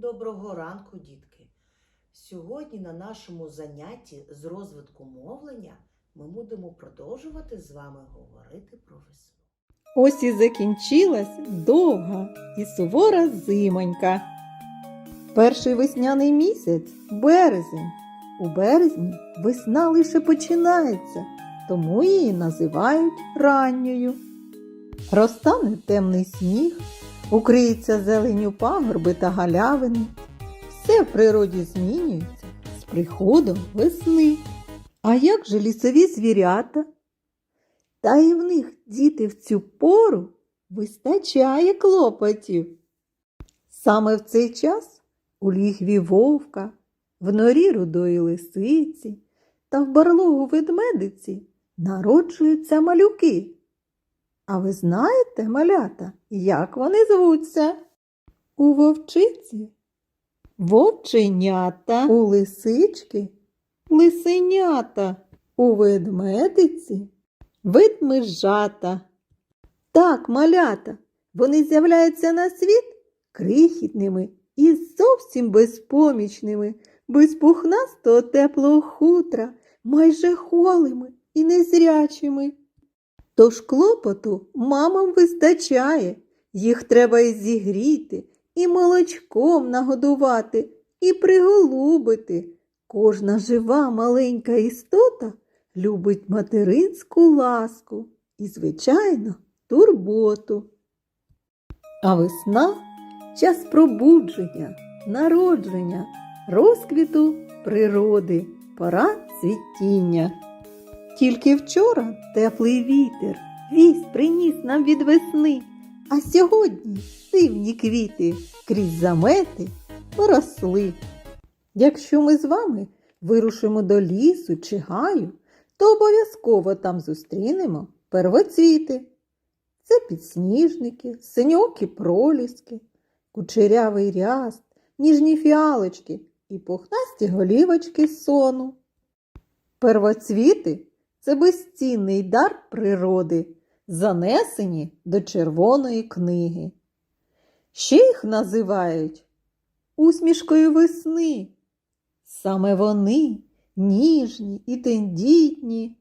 Доброго ранку, дітки! Сьогодні на нашому занятті з розвитку мовлення ми будемо продовжувати з вами говорити про весну. Ось і закінчилась довга і сувора зимонька. Перший весняний місяць березень. У березні весна лише починається, тому її називають ранньою. Розтане темний сніг, укриється зеленю пагорби та галявини. Все в природі змінюється з приходом весни. А як же лісові звірята? Та і в них діти в цю пору вистачає клопотів. Саме в цей час у лігві вовка, в норі рудої лисиці та в барлогу ведмедиці народжуються малюки. А ви знаєте, малята, як вони звуться? У вовчиці вовченята, у лисички лисенята, у ведмедиці ведмежата. Так, малята, вони з'являються на світ крихітними і зовсім безпомічними, без пухнастого теплого хутра, майже холими і незрячими. Тож клопоту мамам вистачає, їх треба і зігріти, і молочком нагодувати, і приголубити. Кожна жива маленька істота любить материнську ласку і, звичайно, турботу. А весна час пробудження, народження, розквіту природи, пора цвітіння. Тільки вчора теплий вітер вість приніс нам від весни, а сьогодні дивні квіти крізь замети поросли. Якщо ми з вами вирушимо до лісу чи гаю, то обов'язково там зустрінемо первоцвіти. Це підсніжники, синьокі проліски, кучерявий ряст, ніжні фіалочки і пухнасті голівочки сону. Первоцвіти це безцінний дар природи, занесені до червоної книги. Ще їх називають усмішкою весни. Саме вони ніжні і тендітні,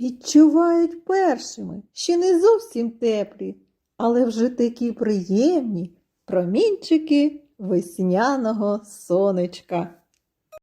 відчувають першими, ще не зовсім теплі, але вже такі приємні промінчики весняного сонечка.